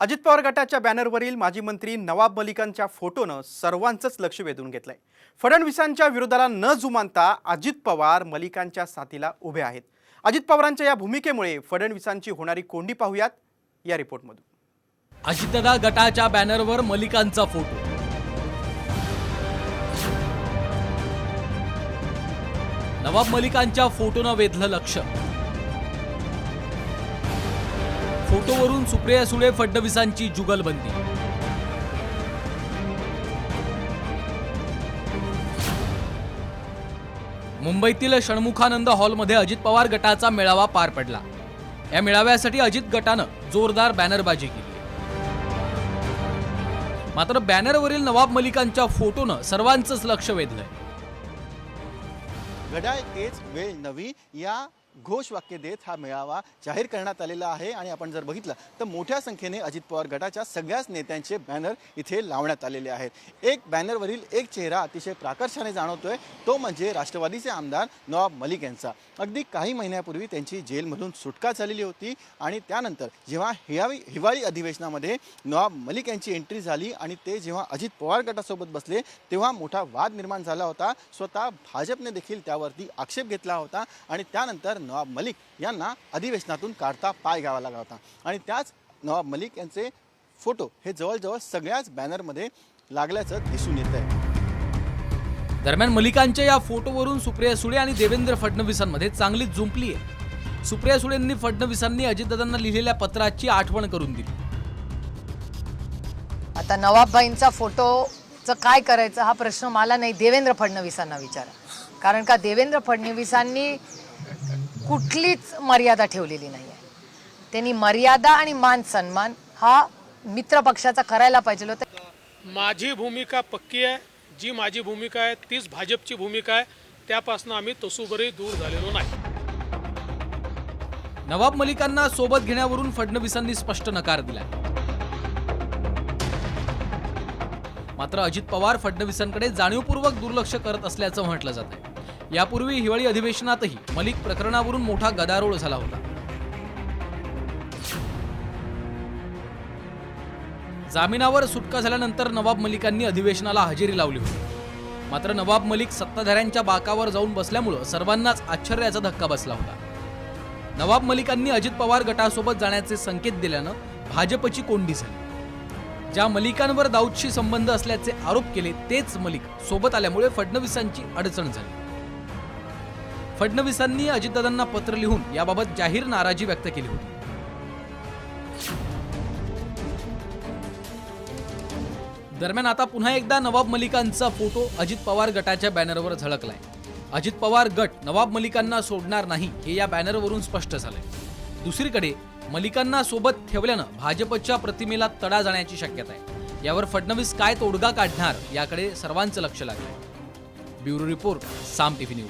अजित पवार गटाच्या बॅनरवरील माजी मंत्री नवाब मलिकांच्या फोटोनं सर्वांचंच लक्ष वेधून घेतलंय. फडणवीसांच्या विरोधाला न जुमानता अजित पवार मलिकांच्या साथीला उभे आहेत. अजित पवारांच्या या भूमिकेमुळे फडणवीसांची होणारी कोंडी पाहूयात या रिपोर्टमधून. अजितदा गटाच्या बॅनरवर मलिकांचा फोटो. नवाब मलिकांच्या फोटोनं वेधलं लक्ष. फोटोवरून सुप्रिया सुळे फडणवीसांची जुगलबंदी. मुंबईतील षण्मुखानंद हॉलमध्ये अजित पवार गटाचा मेळावा पार पडला. या मेळाव्यासाठी अजित गटानं जोरदार बॅनरबाजी केली. मात्र बॅनरवरील नवाब मलिकांच्या फोटोनं सर्वांचंच लक्ष वेधलंय. घड्याळ तेच वेळ नवी या घोषवाक्य देत हा मेळावा जाहीर करण्यात आलेला आहे. आणि आपण जर बघितलं तर मोठ्या संख्येने अजित पवार गटाच्या सगळ्याच नेत्यांचे बॅनर इथे लावण्यात आलेले आहेत. एक बॅनरवरील एक चेहरा अतिशय प्राकर्षाने जाणवतोय तो म्हणजे राष्ट्रवादीचे आमदार नवाब मलिक यांचा. अगदी काही महिन्यापूर्वी त्यांची जेलमधून सुटका झालेली होती आणि त्यानंतर जेव्हा हिवाळी हिवाळी अधिवेशनामध्ये नवाब मलिक यांची एंट्री झाली आणि ते जेव्हा अजित पवार गटासोबत बसले तेव्हा मोठा वाद निर्माण झाला होता. स्वतः भाजपने देखील त्यावरती आक्षेप घेतला होता आणि त्यानंतर नवाब मलिक यांना अधिवेशनातून काढता पाय घ्यावा लागला होता. आणि त्याच नवाब मलिक यांचे फोटो हे जवळजवळ सगळ्याच बॅनरमध्ये लागल्याचं दिसून येत आहे दरम्यान मलिकांच्या या फोटोवरून सुप्रिया सुळे आणि देवेंद्र फडणवीसांमध्ये चांगलीच जुंपली आहे. सुप्रिया सुळेंनी फडणवीसांनी अजितदादांना लिहिलेल्या पत्राची आठवण करून दिली. आता नवाबबाईंचा फोटोचं काय करायचं हा प्रश्न मला नाही देवेंद्र फडणवीसांना विचारा. कारण का देवेंद्र फडणवीसांनी कुठलीच मर्यादा ठेवलेली नाही आहे त्यांनी मर्यादा आणि मान सन्मान हा मित्र पक्षाचा करायला पाहिजे होता. माझी भूमिका पक्की आहे. जी माझी भूमिका आहे तीच भाजपची भूमिका आहे. त्यापासून आम्ही तसूबरही दूर झालेलो नाही. नवाब मलिकांना सोबत घेण्यावरून फडणवीसांनी स्पष्ट नकार दिला मात्र अजित पवार फडणवीसांकडे जाणीवपूर्वक दुर्लक्ष करत असल्याचं म्हटलं जात आहे यापूर्वी हिवाळी अधिवेशनातही मलिक प्रकरणावरून मोठा गदारोळ झाला होता. जामिनावर सुटका झाल्यानंतर नवाब मलिकांनी अधिवेशनाला हजेरी लावली होती. मात्र नवाब मलिक सत्ताधाऱ्यांच्या बाकावर जाऊन बसल्यामुळं सर्वांनाच आश्चर्याचा धक्का बसला होता. नवाब मलिकांनी अजित पवार गटासोबत जाण्याचे संकेत दिल्यानं भाजपची कोंडी झाली. ज्या मलिकांवर दाऊदशी संबंध असल्याचे आरोप केले तेच मलिक सोबत आल्यामुळे फडणवीसांची अडचण झाली. फडणवीसांनी अजितदादांना पत्र लिहून याबाबत जाहीर नाराजी व्यक्त केली होती. दरम्यान आता पुन्हा एकदा नवाब मलिकांचा फोटो अजित पवार गटाच्या बॅनरवर झळकलाय. अजित पवार गट नवाब मलिकांना सोडणार नाही हे या बॅनरवरून स्पष्ट झालंय. दुसरीकडे मलिकांना सोबत ठेवल्यानं भाजपच्या प्रतिमेला तडा जाण्याची शक्यता आहे. यावर फडणवीस काय तोडगा काढणार याकडे सर्वांचं लक्ष लागलंय. Bureau report Saam TV news.